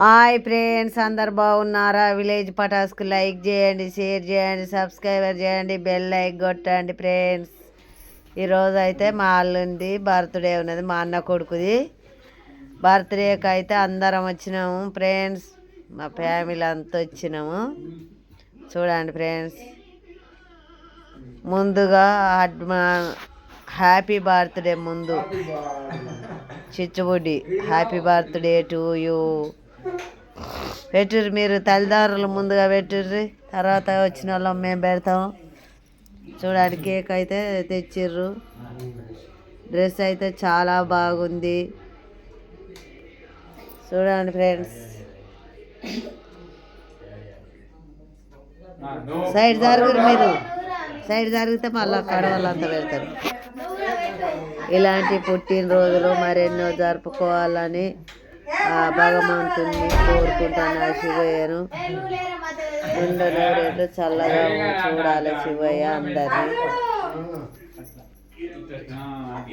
Hi friends అందరు బాగున్నారా? Village పటాస్కు లైక్ చేయండి షేర్ చేయండి సబ్స్క్రైబర్ చేయండి బెల్ లైక్ కొట్టండి ఫ్రెండ్స్. ఈరోజు అయితే మా అల్లుంది బర్త్డే ఉన్నది మా అన్న కొడుకుది. బర్త్డేకి అయితే అందరం వచ్చినాము ఫ్రెండ్స్. మా ఫ్యామిలీ అంతా వచ్చినాము. చూడండి ఫ్రెండ్స్. ముందుగా అడ్మా హ్యాపీ బర్త్డే ముందు. చిచ్చుబుడ్డి హ్యాపీ బర్త్డే టు యూ. పెట్టుర్రి మీరు తల్లిదండ్రులు ముందుగా పెట్టుర్రి. తర్వాత వచ్చిన వాళ్ళం మేము పెడతాం. చూడండి కేక్ అయితే తెచ్చిర్రు. డ్రెస్ అయితే చాలా బాగుంది. చూడండి ఫ్రెండ్స్. సైడ్ జరుగురు మీరు. సైడ్ జరిగితే మళ్ళీ కడవలంతా పెడతారు. ఇలాంటి పుట్టినరోజులు మరెన్నో జరుపుకోవాలని ఆ భగవంతుని కోరుకుంటాను శివయ్యను. నిండు నూరేళ్ళు చల్లగా చూడాలి శివయ్య అందరినీ.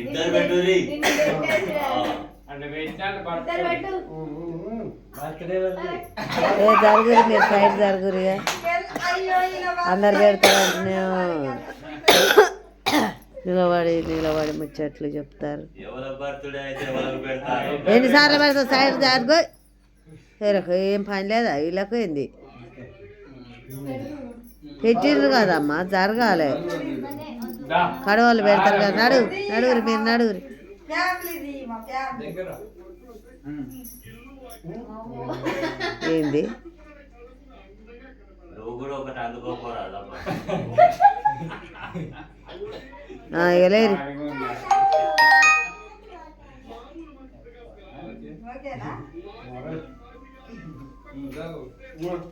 ఇద్దరు పెట్టురి ఏ జరుగురు మీరు సైడ్ జరుగురు ఇక. అందరు పెడతారంటే నిలబడి నిలబడి ముచ్చట్లు చెప్తారు. ఎవరి బర్త్డే అయితే ఎవరికి పెడతారు. ఎన్నిసార్లు పెడతావు సైడ్ జరుగు వీళ్ళకు ఏం పని లేదా? వీళ్ళకు ఏంది? పెట్టిండ్రు కదమ్మా జరగాలి. కడవలు పెడతారు కదా నడువు నడువురి మీరు నడువురి. ఏంది? నువ్వు కూడా ఒకటి ఆ,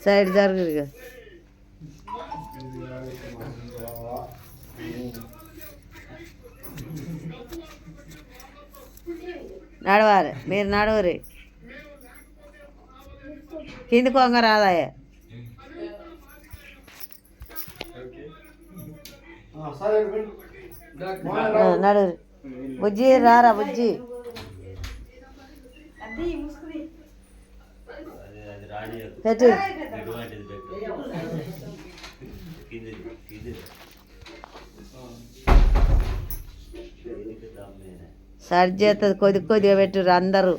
సైడ్ జరగదు ఇక నడవాలి మీరు నడవరి. కింది కొంగ రాదాయ నడు బుజ్జి రారా బుజ్జి. పెట్టు. సరి చేస్తుంది కొద్ది కొద్దిగా పెట్టుర్రు అందరూ.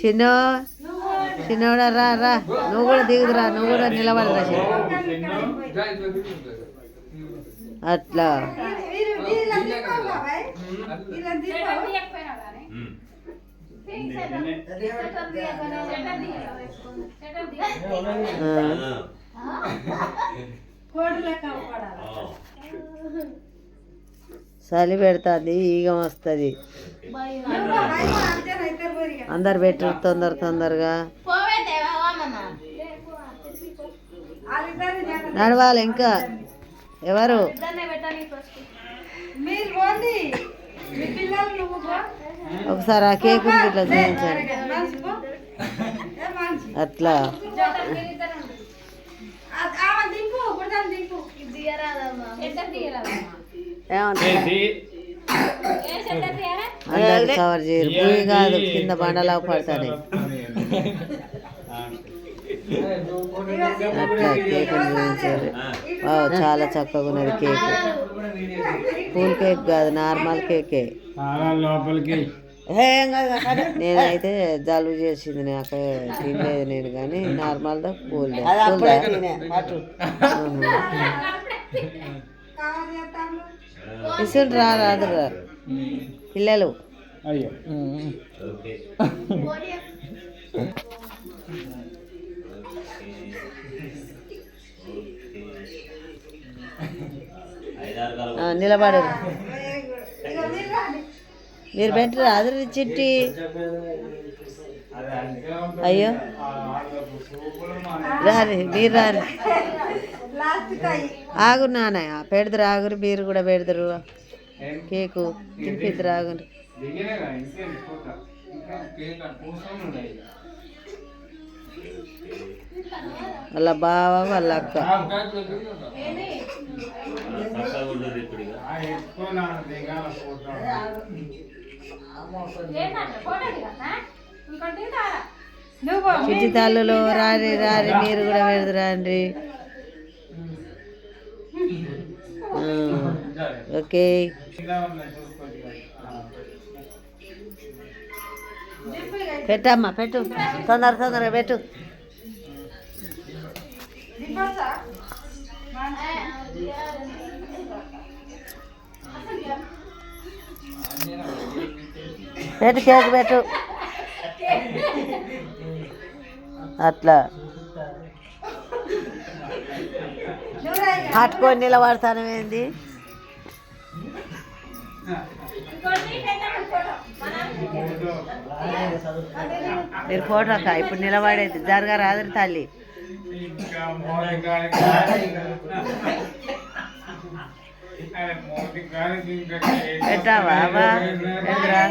చిన్న. చిన్నోడా రా రా. నువ్వు కూడా దిగుదురా నువ్వు కూడా నిలబడరా అట్లా. చలి పెడుతుంది ఈగ వస్తుంది. అందరు పెట్టు తొందర తొందరగా. నడవాలి ఇంకా. ఎవరు? ఒకసారి ఆ కేక్ ఉంది ఇట్లా చూపించండి. అట్లా. ఏమంటారు? అందరికి కవర్ చేయరు. భూమి కాదు కింద బండలా పడతాయి అట్లా కేక్ చూపించారు వావ్, చాలా చక్కగా ఉన్నది కేక్. కూల్ కేక్ కాదు నార్మల్ కేకే. లోపలికి. నేనైతే జలుబు చేసింది నాకు తినలేదు నేను కానీ నార్మల్ దా కూల్ ఇసుంటు రా రాదు రా. పిల్లలు. అయ్యో. ఓకే ఐదారు కల ఆ, నిలబడు మీరు పెట్టరు అదరి చిట్టి అయ్యో. రారి మీరు రారి. ఆగు నాన్న పెడదురు ఆగురు మీరు కూడా పెడదురు. కేకు తినిపిద్దరు ఆగురు వాళ్ళ బావ వాళ్ళ అక్క ఆ, బ్యాగ్లో దిగినా. చక్కగా ఉండదు ఆ? ఎత్తుకున్నాను దిగాల ఫోటో రారి రారి మీరు కూడా ఓకే ఇలా ఉన్నాయి చూసుకోండి పెట్టమ్మా పెట్టు. తొందర తొందరగా పెట్టు. పెట్టు కేక్ పెట్టు. అట్లా. పట్టుకొని నిలబడతాను ఏంది? మీరు ఫోటోకా ఇప్పుడు నిలబడేది. జరగా రాదు తల్లి. ఇంకా బాబా గారికి ఎదురా?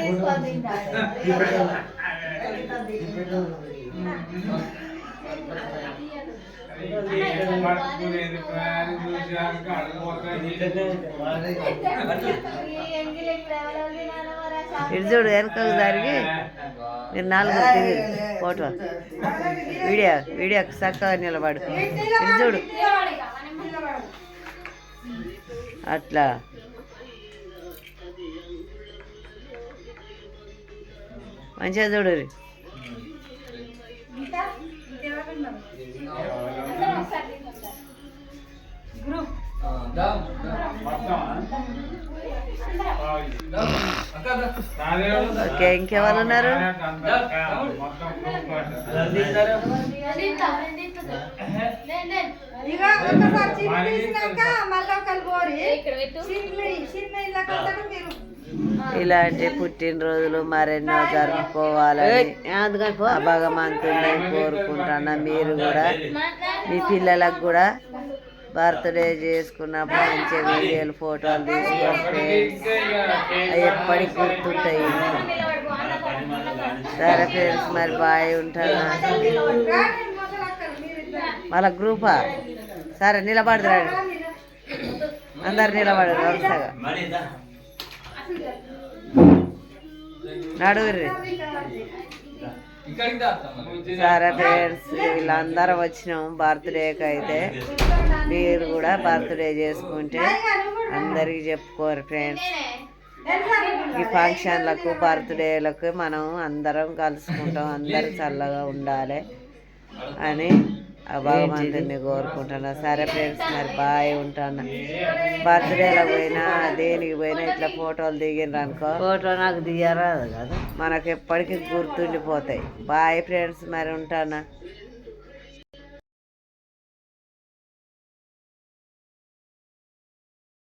చూడు వెనకకు జరిగి మీరు నాలుగు దిగి ఫోటో. వీడియో వీడియో చక్కగా నిలబడు ఇటు చూడు. అట్లా. మంచిగా చూడు ఓకే ఇంకెవరు ఉన్నారు. ఇక ఒకసారి చిన్న తీసినాక మళ్ళీ ఒకరు పోరి. చిన్న చిన్న ఇళ్ళకంతా మీరు. ఇలాంటి పుట్టినరోజులు మరెన్నో జరుపుకోవాలని భగవంతుని కోరుకుంటున్నా. మీరు కూడా మీ పిల్లలకు కూడా బర్త్డే చేసుకున్నప్పుడు మంచి వీడియోలు ఫోటోలు అవి ఎప్పటికి గుర్తుంటాయి. సరే ఫ్రెండ్స్ మరి బాయ్ ఉంటాను. వాళ్ళ గ్రూపా? సరే నిలబడదురాడు అందరు నిలబడరు వరుసగా నడుగురి సరే ఫ్రెండ్స్ వీళ్ళందరం వచ్చినాం బర్త్డేకి అయితే. మీరు కూడా బర్త్డే చేసుకుంటే అందరికీ చెప్పుకోరు ఫ్రెండ్స్. ఈ ఫంక్షన్లకు బర్త్డేలకు మనం అందరం కలుసుకుంటాం అందరు చల్లగా ఉండాలి అని. భగవంతుని కోరుకుంటున్నా సరే ఫ్రెండ్స్ మరి బాయ్ ఉంటాను. బర్త్డేలకు పోయినా దేనికి పోయినా ఇట్లా ఫోటోలు దిగిన అనుకో. ఫోటో నాకు దిగరాదు కదా. మనకు ఎప్పటికీ గుర్తుండిపోతాయి. బాయ్ ఫ్రెండ్స్ మరి ఉంటానా.